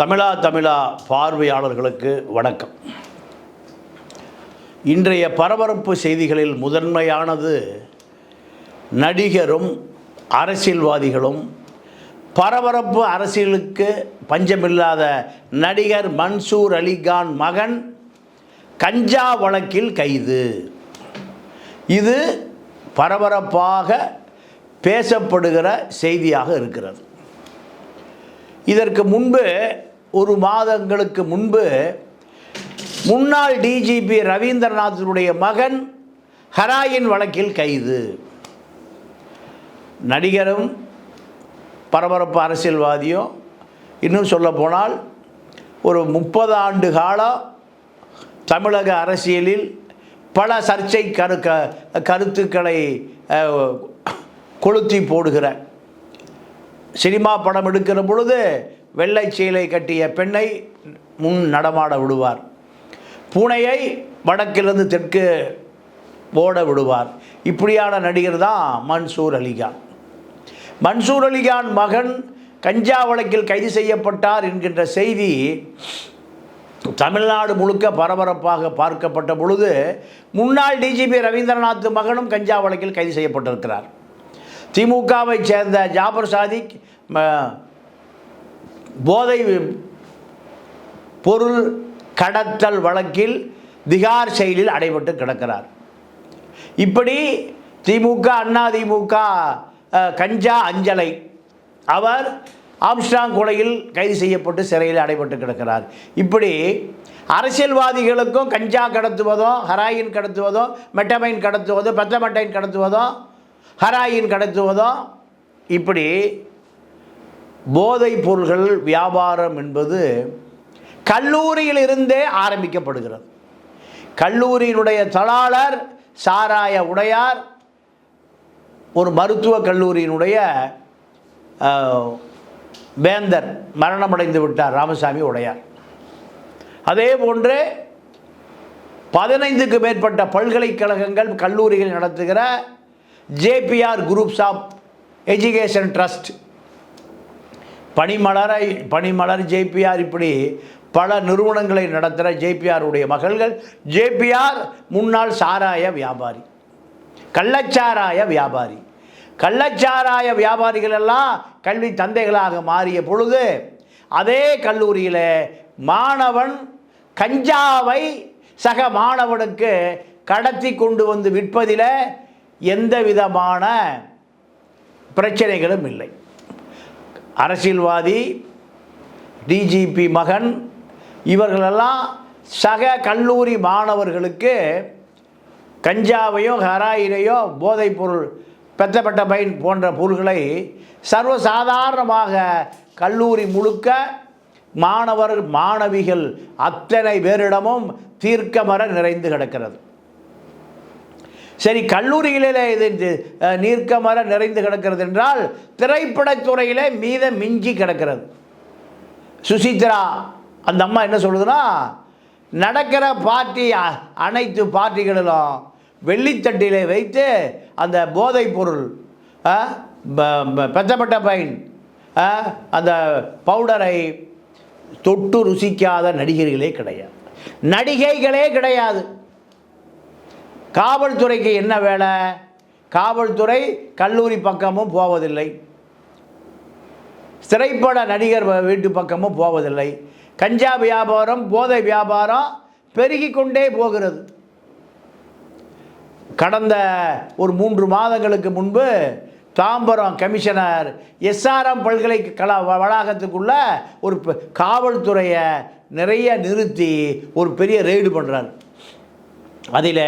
தமிழா தமிழா பார்வையாளர்களுக்கு வணக்கம். இன்றைய பரபரப்பு செய்திகளில் முதன்மையானது நடிகரும் அரசியல்வாதிகளும் பரபரப்பு அரசியலுக்கு பஞ்சமில்லாத நடிகர் மன்சூர் அலிகான் மகன் கஞ்சா வழக்கில் கைது. இது பரபரப்பாக பேசப்படுகிற செய்தியாக இருக்கிறது. இதற்கு முன்பு ஒரு மாதங்களுக்கு முன்பு முன்னாள் டிஜிபி ரவீந்திரநாத்தினுடைய மகன் ஹராயின் வழக்கில் கைது. நடிகரும் பரபரப்பு அரசியல்வாதியும் இன்னும் சொல்ல போனால் ஒரு முப்பது ஆண்டு காலம் தமிழக அரசியலில் பல சர்ச்சை கரு க கருத்துக்களை கொளுத்தி போடுகிற சினிமா படம் எடுக்கிற பொழுது வெள்ளை சீலை கட்டிய பெண்ணை முன் நடமாட விடுவார். பூனையை வடக்கிலிருந்து தெற்கு ஓட விடுவார். இப்படியான நடிகர் தான் மன்சூர் அலிகான் மன்சூர் அலிகான் மகன் கஞ்சா வழக்கில் கைது செய்யப்பட்டார் என்கின்ற செய்தி தமிழ்நாடு முழுக்க பரபரப்பாக பார்க்கப்பட்ட பொழுது முன்னாள் டிஜிபி ரவீந்திரநாத் மகனும் கஞ்சா வழக்கில் கைது செய்யப்பட்டிருக்கிறார். திமுகவை சேர்ந்த ஜாபர் சாதிக் போதை பொருள் கடத்தல் வழக்கில் திகார் செயலில் அடைபட்டு கிடக்கிறார். இப்படி திமுக அண்ணா திமுக கஞ்சா அஞ்சலை அவர் ஆம்ஸ்டாங் கொலையில் கைது செய்யப்பட்டு சிறையில் அடைபட்டு கிடக்கிறார். இப்படி அரசியல்வாதிகளுக்கும் கஞ்சா கடத்துவதும் ஹராயின் கடத்துவதும் மெட்டமைன் கடத்துவதும் பெத்தமெட்டைன் கடத்துவதும் ஹராயின் கடத்துவதும் இப்படி போதைப் பொருள்கள் வியாபாரம் என்பது கல்லூரியிலிருந்தே ஆரம்பிக்கப்படுகிறது. கல்லூரியினுடைய தலாளர் சாராய உடையார் ஒரு மருத்துவக் கல்லூரியினுடைய வேந்தர் மரணமடைந்து விட்டார் ராமசாமி உடையார். அதே போன்று பதினைந்துக்கு மேற்பட்ட பல்கலைக்கழகங்கள் கல்லூரிகள் நடத்துகிற JPR groups of education trust பனிமலரை Panimalar JPR இப்படி பல நிறுவனங்களை நடத்துகிற ஜேபிஆருடைய மகள்கள். ஜேபிஆர் முன்னாள் சாராய வியாபாரி கள்ளச்சாராய வியாபாரி. கள்ளச்சாராய வியாபாரிகள் எல்லாம் கல்வி தந்தைகளாக மாறிய பொழுது அதே கல்லூரியில் மாணவன் கஞ்சாவை சக மாணவனுக்கு கடத்தி கொண்டு வந்து விற்பதில் எந்த விதமான பிரச்சனைகளும் இல்லை. அரசியல்வாதி டிஜிபி மகன் இவர்களெல்லாம் சக கல்லூரி மாணவர்களுக்கு கஞ்சாவையும் ஹராயினையோ போதைப்பொருள் பெத்தப்பட்ட பைன் போன்ற பொருள்களை சர்வசாதாரணமாக கல்லூரி முழுக்க மாணவர் மாணவிகள் அத்தனை பேரிடமும் தீர்க்கமர நிறைந்து கிடக்கிறது. சரி கல்லூரிகளிலே இது நீர்க்கமர நிறைந்து கிடக்கிறது என்றால் திரைப்படத்துறையிலே மீத மிஞ்சி கிடக்கிறது. சுசித்ரா அந்த அம்மா என்ன சொல்லுதுன்னா நடக்கிற பார்ட்டி அனைத்து பார்ட்டிகளிலும் வெள்ளித்தட்டிலே வைத்து அந்த போதைப் பொருள் பெத்தப்பட்ட பைன் அந்த பவுடரை தொட்டு ருசிக்காத நடிகர்களே கிடையாது. நடிகைகளே கிடையாது. காவல்துறைக்கு என்ன வேலை? காவல்துறை கல்லூரி பக்கமும் போவதில்லை. திரைப்பட நடிகர் வ- வீட்டு பக்கமும் போவதில்லை. கஞ்சா வியாபாரம் போதை வியாபாரம் பெருகி கொண்டே போகிறது. கடந்த ஒரு மூன்று மாதங்களுக்கு முன்பு தாம்பரம் கமிஷனர் எஸ்ஆர்எம் பல்கலைக்கழக வ- வளாகத்துக்குள்ள ஒரு காவல்துறையை நிறைய நிறுத்தி ஒரு பெரிய ரெய்டு பண்ணுறார் அதில்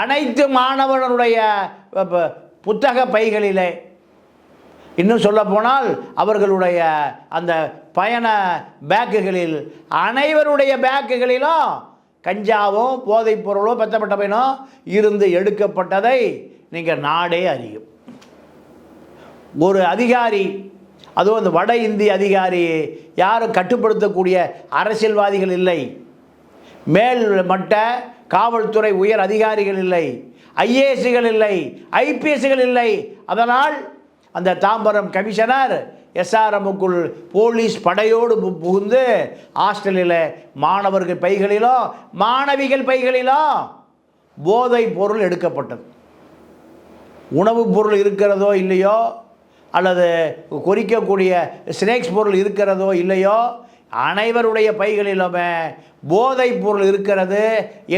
அனைத்து மாணவர்களுடைய புத்தக பைகளிலே. இன்னும் சொல்லப்போனால் அவர்களுடைய அந்த பயண பேக்குகளில் அனைவருடைய பேக்குகளிலும் கஞ்சாவும் போதைப் பொருளோ பெத்தப்பட்ட பையனோ இருந்து எடுக்கப்பட்டதை நீங்கள் நாடே அறியும். ஒரு அதிகாரி அதுவும் அந்த வட இந்திய அதிகாரி யாரும் கட்டுப்படுத்தக்கூடிய அரசியல்வாதிகள் இல்லை. மேல் மட்ட காவல்துறை உயர் அதிகாரிகள் இல்லை ஐஏஎஸ்கள் இல்லை ஐபிஎஸ்கள் இல்லை. அதனால் அந்த தாம்பரம் கமிஷனர் எஸ்ஆர்எம்முக்குள் போலீஸ் படையோடு புகுந்து ஹாஸ்டலில் மாணவர்கள் பைகளிலோ மாணவிகள் பைகளிலோ போதைப் பொருள் எடுக்கப்பட்டது. உணவுப் பொருள் இருக்கிறதோ இல்லையோ அல்லது கொறிக்கக்கூடிய ஸ்நேக்ஸ் பொருள் இருக்கிறதோ இல்லையோ அனைவருடைய பைகளிலுமே போதைப் பொருள் இருக்கிறது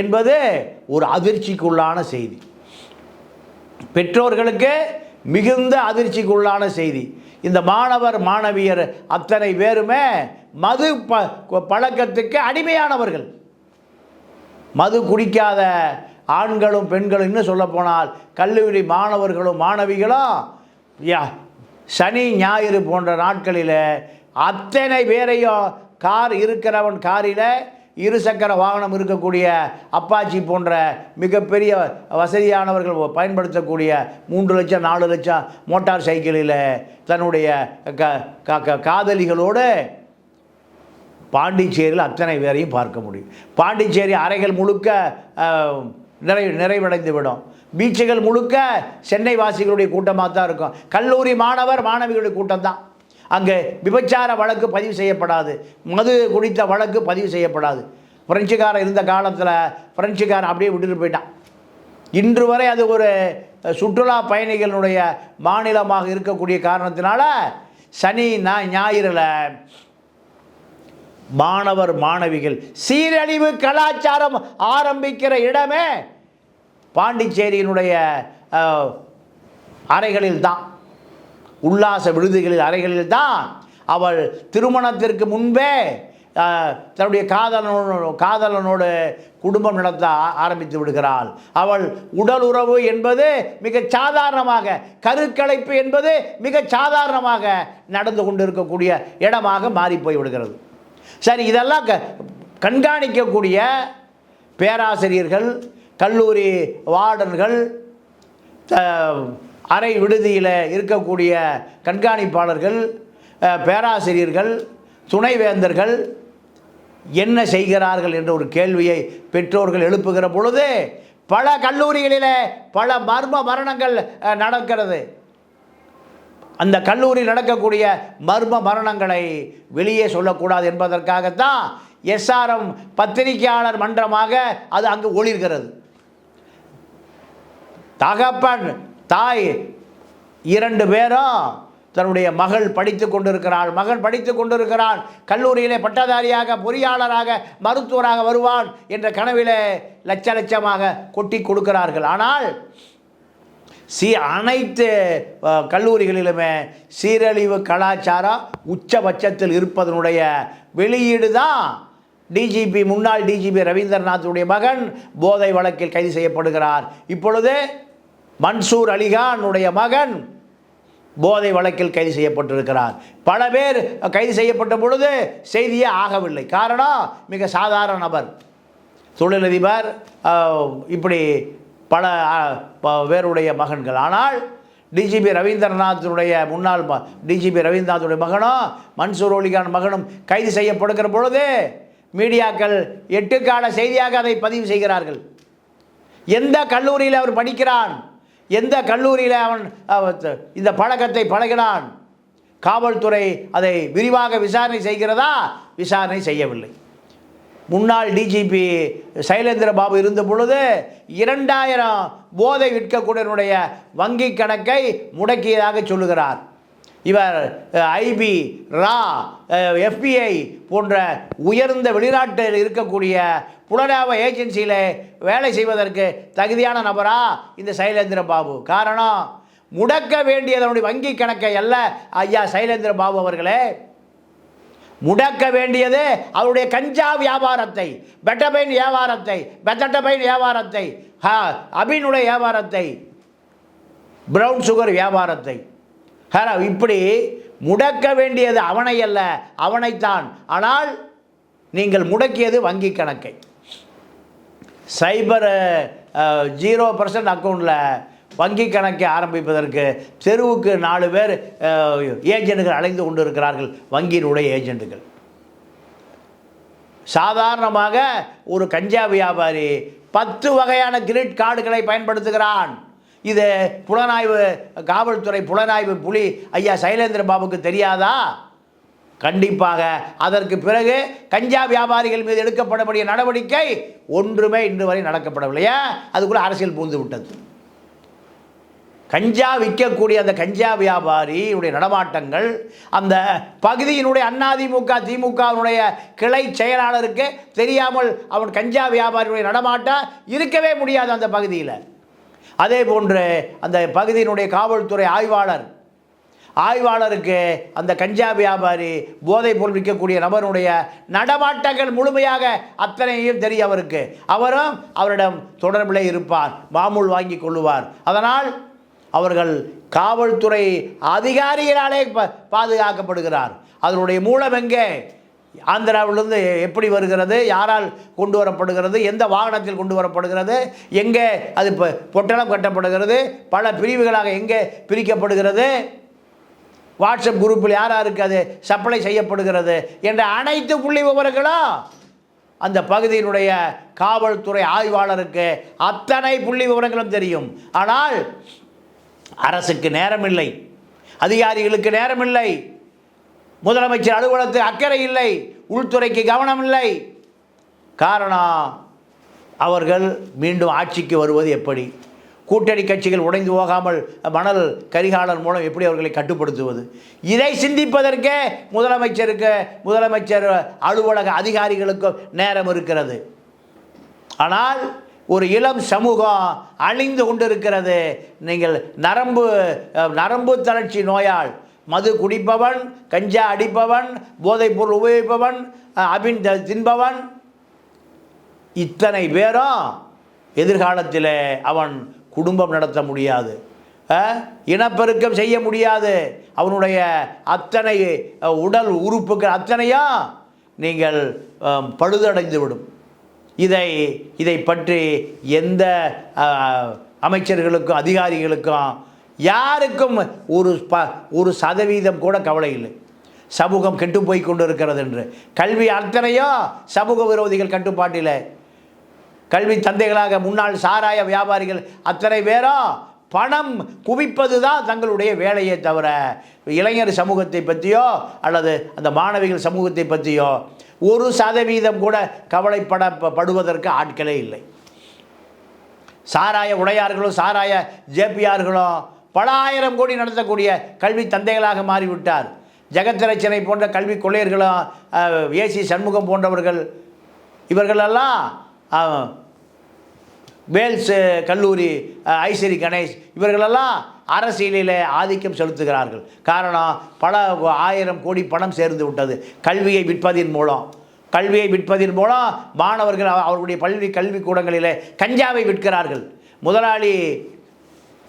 என்பது ஒரு அதிர்ச்சிக்குள்ளான செய்தி. பெற்றோர்களுக்கு மிகுந்த அதிர்ச்சிக்குள்ளான செய்தி. இந்த மாணவர் மாணவியர் அத்தனை பேருமே மது ப பழக்கத்துக்கு அடிமையானவர்கள். மது குடிக்காத ஆண்களும் பெண்களும் இன்னும் சொல்லப்போனால் கல்லூரி மாணவர்களும் மாணவிகளும் யா சனி ஞாயிறு போன்ற நாட்களில் அத்தனை பேரையும் கார் இருக்கிறவன் காரில் இருசக்கர வாகனம் இருக்கக்கூடிய அப்பாச்சி போன்ற மிகப்பெரிய வசதியானவர்கள் பயன்படுத்தக்கூடிய மூன்று லட்சம் நாலு லட்சம் மோட்டார் சைக்கிளில் தன்னுடைய க க- க- காதலிகளோடு பாண்டிச்சேரியில் அத்தனை பேரையும் பார்க்க முடியும். பாண்டிச்சேரி அறைகள் முழுக்க நிறை நிறைவடைந்து விடும் பீச்சுகள் முழுக்க சென்னை வாசிகளுடைய கூட்டமாக தான் இருக்கும். கல்லூரி மாணவர் மாணவிகளுடைய கூட்டம் தான் அங்கே விபச்சார வழக்கு பதிவு செய்யப்படாது. மது குடித்த வழக்கு பதிவு செய்யப்படாது. ஃப்ரெஞ்சுக்காரன் இருந்த காலத்தில் ஃப்ரெஞ்சுக்காரன் அப்படியே விட்டுட்டு போயிட்டான். இன்று வரை அது ஒரு சுற்றுலா பயணிகளுடைய மாநிலமாக இருக்கக்கூடிய காரணத்தினால சனி ஞா- ஞாயிறில் மாணவர் மாணவிகள் சீரழிவு கலாச்சாரம் ஆரம்பிக்கிற இடமே பாண்டிச்சேரியினுடைய அறைகளில் தான். உல்லாச விடுதிகளில் அறைகளில் தான் அவள் திருமணத்திற்கு முன்பே தன்னுடைய காதலனோட காதலனோடு குடும்பம் நடத்த ஆரம்பித்து விடுகிறாள். அவள் உடல் உறவு என்பது மிக சாதாரணமாக கருக்கலைப்பு என்பது மிக சாதாரணமாக நடந்து கொண்டிருக்கக்கூடிய இடமாக மாறி போய் விடுகிறது. சரி இதெல்லாம் க கண்காணிக்கக்கூடிய பேராசிரியர்கள் கல்லூரி வார்டன்கள் அறை விடுதியில் இருக்கக்கூடிய கண்காணிப்பாளர்கள் பேராசிரியர்கள் துணைவேந்தர்கள் என்ன செய்கிறார்கள் என்ற ஒரு கேள்வியை பெற்றோர்கள் எழுப்புகிற பொழுது பல கல்லூரிகளில் பல மர்ம மரணங்கள் நடக்கிறது. அந்த கல்லூரியில் நடக்கக்கூடிய மர்ம மரணங்களை வெளியே சொல்லக்கூடாது என்பதற்காகத்தான் எஸ்ஆர்எம் பத்திரிகையாளர் மன்றமாக அது அங்கு ஒளிர்கிறது. தகப்பன் தாய் இரண்டு பேரும் தன்னுடைய மகள் படித்து கொண்டிருக்கிறாள் மகன் படித்து கொண்டிருக்கிறான் கல்லூரியிலே பட்டதாரியாக பொறியாளராக மருத்துவராக வருவான் என்ற கனவிலே லட்ச லட்சமாக கொட்டி கொடுக்கிறார்கள். ஆனால் சி அனைத்து கல்லூரிகளிலுமே சீரழிவு கலாச்சாரம் உச்சபட்சத்தில் இருப்பதனுடைய வெளியீடு தான் டிஜிபி முன்னாள் டிஜிபி ரவீந்திரநாத்துடைய மகன் போதை வழக்கில் கைது செய்யப்படுகிறார். இப்பொழுது மன்சூர் அலிகானுடைய மகன் போதை வழக்கில் கைது செய்யப்பட்டிருக்கிறார். பல பேர் கைது செய்யப்பட்ட பொழுது செய்தியே ஆகவில்லை. காரணம் மிக சாதாரண நபர். தொழிலதிபர் இப்படி பல ப- பேருடைய மகன்கள். ஆனால் டிஜிபி ரவீந்திரநாத்தினுடைய முன்னாள் டிஜிபி ரவீந்திரநாத்துடைய மகனும் மன்சூர் ஒலிகான் மகனும் கைது செய்யப்படுகிற பொழுது மீடியாக்கள் எட்டுக்கால செய்தியாக அதை பதிவு செய்கிறார்கள். எந்த கல்லூரியில் அவர் படிக்கிறான்? எந்த கல்லூரியில் அவன் இந்த பழக்கத்தை பழகினான்? காவல்துறை அதை விரிவாக விசாரணை செய்கிறதா? விசாரணை செய்யவில்லை. முன்னாள் டிஜிபி சைலேந்திர பாபு இருந்த பொழுது இரண்டாயிரம் போதை விற்கக்கூடியனுடைய வங்கி கணக்கை முடக்கியதாக சொல்லுகிறார். இவர் ஐபி ரா எஃபிஐ போன்ற உயர்ந்த வெளிநாட்டில் இருக்கக்கூடிய புலனாய்வு ஏஜென்சியில் வேலை செய்வதற்கு தகுதியான நபரா இந்த சைலேந்திர பாபு. காரணம் முடக்க வேண்டியதனுடைய வங்கி கணக்கை அல்ல ஐயா சைலேந்திர பாபு அவர்களே. முடக்க வேண்டியது அவருடைய கஞ்சா வியாபாரத்தை பெட்டபைன் வியாபாரத்தை பெத்தட்டபைன் வியாபாரத்தை அபினுடைய வியாபாரத்தை ப்ரௌன் சுகர் வியாபாரத்தை. இப்படி முடக்க வேண்டியது அவனை அல்ல அவனைத்தான். ஆனால் நீங்கள் முடக்கியது வங்கி கணக்கை. சைபர் ஜீரோ பர்சன்ட் அக்கௌண்ட்டில் வங்கி கணக்கை ஆரம்பிப்பதற்கு தெருவுக்கு நாலு பேர் ஏஜென்ட்டுகள் அலைந்து கொண்டு இருக்கிறார்கள் வங்கியினுடைய ஏஜென்ட்டுகள். சாதாரணமாக ஒரு கஞ்சா வியாபாரி பத்து வகையான கிரெடிட் கார்டுகளை பயன்படுத்துகிறான். இது புலனாய்வு காவல்துறை புலனாய்வு புலி. ஐயா சைலேந்திர பாபுக்கு தெரியாதா? கண்டிப்பாக. அதற்கு பிறகு கஞ்சா வியாபாரிகள் மீது எடுக்கப்படக்கூடிய நடவடிக்கை ஒன்றுமே இன்று வரை நடக்கப்படவில்லையா அதுக்குள்ள அரசியல் பூந்து விட்டது. கஞ்சா விற்கக்கூடிய அந்த கஞ்சா வியாபாரியுடைய நடமாட்டங்கள் அந்த பகுதியினுடைய அதிமுக திமுகவினுடைய கிளை செயலாளருக்கு தெரியாமல் அவன் கஞ்சா வியாபாரியுடைய நடமாட்டம் இருக்கவே முடியாது அந்த பகுதியில். அதே போன்று அந்த பகுதியினுடைய காவல்துறை ஆய்வாளர் ஆய்வாளருக்கு அந்த கஞ்சா வியாபாரி போதைப் பொருள் விற்கக்கூடிய நபருடைய நடமாட்டங்கள் முழுமையாக அத்தனையும் தெரியும் அவருக்கு. அவரும் அவரிடம் தொடர்பிலே இருப்பார் மாமூல் வாங்கி கொள்ளுவார். அதனால் அவர்கள் காவல்துறை அதிகாரிகளாலே ப- பாதுகாக்கப்படுகிறார். அதனுடைய மூலம் எங்கே? ஆந்திராவிலிருந்து எப்படி வருகிறது யாரால் கொண்டு வரப்படுகிறது எந்த வாகனத்தில் கொண்டு வரப்படுகிறது எங்கே அது இப்போ பொட்டலம் கட்டப்படுகிறது பல பிரிவுகளாக எங்கே பிரிக்கப்படுகிறது வாட்ஸ்அப் குரூப்பில் யார் யாருக்கு அது சப்ளை செய்யப்படுகிறது என்ற அனைத்து புள்ளி விவரங்களும் அந்த பகுதியினுடைய காவல்துறை ஆய்வாளருக்கு அத்தனை புள்ளி விவரங்களும் தெரியும். ஆனால் அரசுக்கு நேரமில்லை. அதிகாரிகளுக்கு நேரமில்லை. முதலமைச்சர் அலுவலகத்தில் அக்கறை இல்லை உள்துறைக்கு கவனம் இல்லை. காரணம் அவர்கள் மீண்டும் ஆட்சிக்கு வருவது எப்படி? கூட்டணி கட்சிகள் உடைந்து போகாமல் மணல் கரிகாலன் மூலம் எப்படி அவர்களை கட்டுப்படுத்துவது? இதை சிந்திப்பதற்கே முதலமைச்சருக்கு முதலமைச்சர் அலுவலக அதிகாரிகளுக்கும் நேரம் இருக்கிறது. ஆனால் ஒரு இளம் சமூகம் அழிந்து கொண்டிருக்கிறது. நீங்கள் நரம்பு நரம்பு தளர்ச்சி நோயால் மது குடிப்பவன் கஞ்சா அடிப்பவன் போதைப்பொருள் உபயோகிப்பவன் அபின் தின்பவன். இத்தனை பேரும் எதிர்காலத்தில் அவன் குடும்பம் நடத்த முடியாது. இனப்பெருக்கம் செய்ய முடியாது. அவனுடைய அத்தனை உடல் உறுப்புகள் அத்தனையும் நீங்கள் பழுதடைந்துவிடும். பழுதடைந்து விடும் இதை இதை பற்றி எந்த அமைச்சர்களுக்கும் அதிகாரிகளுக்கும் யாருக்கும் ஒரு ப ஒரு சதவீதம் கூட கவலை இல்லை. சமூகம் கெட்டு போய் கொண்டு இருக்கிறது என்று. கல்வி அத்தனையோ சமூக விரோதிகள் கட்டுப்பாட்டில். கல்வி தந்தைகளாக முன்னாள் சாராய வியாபாரிகள் அத்தனை பேரோ பணம் குவிப்பது தான் தங்களுடைய வேலையை தவிர இளைஞர் சமூகத்தை பற்றியோ அல்லது அந்த மாணவிகள் சமூகத்தை பற்றியோ ஒரு சதவீதம் கூட கவலைப்பட படுவதற்கு ஆட்களே இல்லை. சாராய உடையார்களும் சாராய ஜேபிஆர்களோ பல ஆயிரம் கோடி நடத்தக்கூடிய கல்வி தந்தைகளாக மாறிவிட்டார். ஜெகத்திரச்சனை போன்ற கல்வி கொள்ளையர்களும் ஏசி சண்முகம் போன்றவர்கள் இவர்களெல்லாம் வேல்ஸ் கல்லூரி ஐஸ்வரி கணேஷ் இவர்களெல்லாம் அரசியலில் ஆதிக்கம் செலுத்துகிறார்கள். காரணம் பல ஆயிரம் கோடி பணம் சேர்ந்து விட்டது. கல்வியை விற்பதின் மூலம். கல்வியை விற்பதின் மூலம் மாணவர்கள் அவர்களுடைய பள்ளி கல்விக்கூடங்களில் கஞ்சாவை விற்கிறார்கள். முதலாளி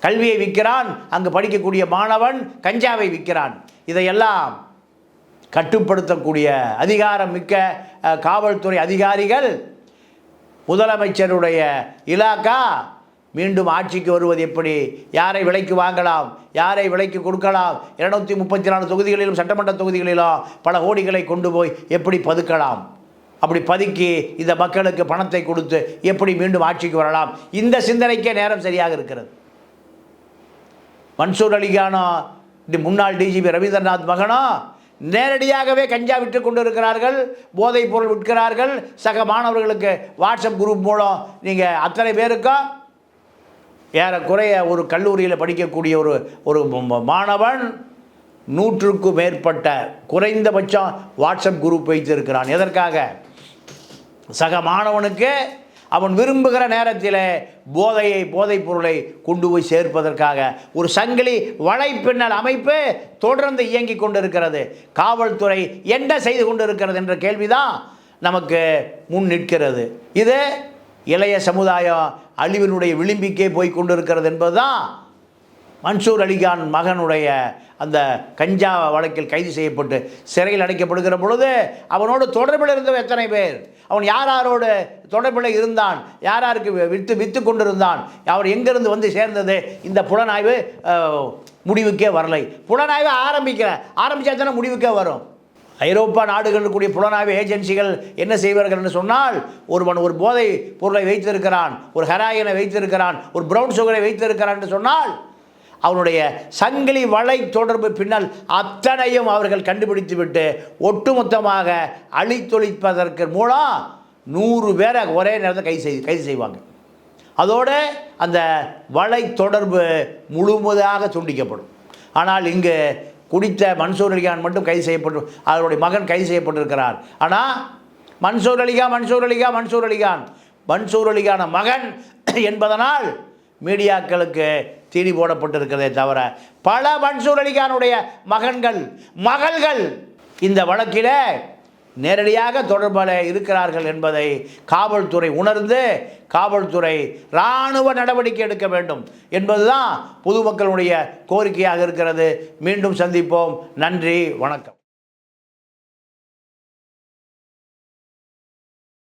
கல்வியை விற்கிறான் அங்கு படிக்கக்கூடிய மாணவன் கஞ்சாவை விற்கிறான். இதையெல்லாம் கட்டுப்படுத்தக்கூடிய அதிகாரம் மிக்க காவல்துறை அதிகாரிகள் முதலமைச்சருடைய இலாக்கா மீண்டும் ஆட்சிக்கு வருவது எப்படி? யாரை விலைக்கு வாங்கலாம்? யாரை விலைக்கு கொடுக்கலாம்? இருநூத்தி முப்பத்தி நாலு தொகுதிகளிலும் சட்டமன்ற தொகுதிகளிலும் பல கோடிகளை கொண்டு போய் எப்படி பதுக்கலாம்? அப்படி பதுக்கி இந்த மக்களுக்கு பணத்தை கொடுத்து எப்படி மீண்டும் ஆட்சிக்கு வரலாம்? இந்த சிந்தனைக்கே நேரம் சரியாக இருக்கிறது. மன்சூர் அலிகானோ டி முன்னாள் டிஜிபி ரவீந்திரநாத் மகனோ நேரடியாகவே கஞ்சா விற்று கொண்டு இருக்கிறார்கள் போதைப் பொருள் விற்கிறார்கள் சக மாணவர்களுக்கு வாட்ஸ்அப் குரூப் மூலம் நீங்கள் அத்தனை பேருக்கும் ஏறக்குறைய ஒரு கல்லூரியில் படிக்கக்கூடிய ஒரு ஒரு மாணவன் நூற்றுக்கும் மேற்பட்ட குறைந்தபட்சம் வாட்ஸ்அப் குரூப் வைத்திருக்கிறான். எதற்காக? சக மாணவனுக்கு அவன் விரும்புகிற நேரத்தில் போதையை போதைப் பொருளை கொண்டு போய் சேர்ப்பதற்காக ஒரு சங்கிலி வலைப்பின்னல் அமைப்பு தொடர்ந்து இயங்கி கொண்டிருக்கிறது. காவல்துறை என்ன செய்து கொண்டிருக்கிறது என்ற கேள்விதான் நமக்கு முன் நிற்கிறது. இது இளைய சமுதாயம் அழிவினுடைய விளிம்பிக்கே போய் கொண்டிருக்கிறது என்பதுதான் மன்சூர் அலிகான் மகனுடைய அந்த கஞ்சா வழக்கில் கைது செய்யப்பட்டு சிறையில் அடைக்கப்படுகிற பொழுது அவனோடு தொடர்பில் இருந்தவன் எத்தனை பேர்? அவன் யார் யாரோடு தொடர்பில் இருந்தான்? யார் யாருக்கு விற்று விற்று கொண்டிருந்தான்? அவர் எங்கிருந்து வந்து சேர்ந்தது? இந்த புலனாய்வு முடிவுக்கே வரலை. புலனாய்வு ஆரம்பிக்கிற ஆரம்பித்தா தானே முடிவுக்கே வரும். ஐரோப்பா நாடுகளுக்குரிய கூடிய புலனாய்வு ஏஜென்சிகள் என்ன செய்வார்கள் என்று சொன்னால் ஒருவன் ஒரு போதை பொருளை வைத்திருக்கிறான் ஒரு ஹெராயினை வைத்திருக்கிறான் ஒரு ப்ரௌன் சுகரை வைத்திருக்கிறான் என்று சொன்னால் அவனுடைய சங்கிலி வலை தொடர்பு பின்னல் அத்தனையும் அவர்கள் கண்டுபிடித்துவிட்டு ஒட்டுமொத்தமாக அழித்தொழிப்பதற்கு மூலம் நூறு பேரை ஒரே நேரத்தில் கைது செய் கைது செய்வாங்க. அதோடு அந்த வலை தொடர்பு முழுவதாக துண்டிக்கப்படும். ஆனால் இங்கு குடித்த மன்சூர் அலிகான் மட்டும் கைது செய்யப்பட்டு அவருடைய மகன் கைது செய்யப்பட்டிருக்கிறார். ஆனால் மன்சூர் அலிகா மன்சூர் அலிகா மன்சூர் அலிகான். மன்சூர் அலிகான மகன் என்பதனால் மீடியாக்களுக்கு தீனி போடப்பட்டிருக்கிறதே தவிர பல மன்சூர் அலிகானுடைய மகன்கள் மகள்கள் இந்த வழக்கில் நேரடியாக தொடர்பில் இருக்கிறார்கள் என்பதை காவல்துறை உணர்ந்து காவல்துறை இராணுவ நடவடிக்கை எடுக்க வேண்டும் என்பதுதான் பொதுமக்களுடைய கோரிக்கையாக இருக்கிறது. மீண்டும் சந்திப்போம். நன்றி. வணக்கம்.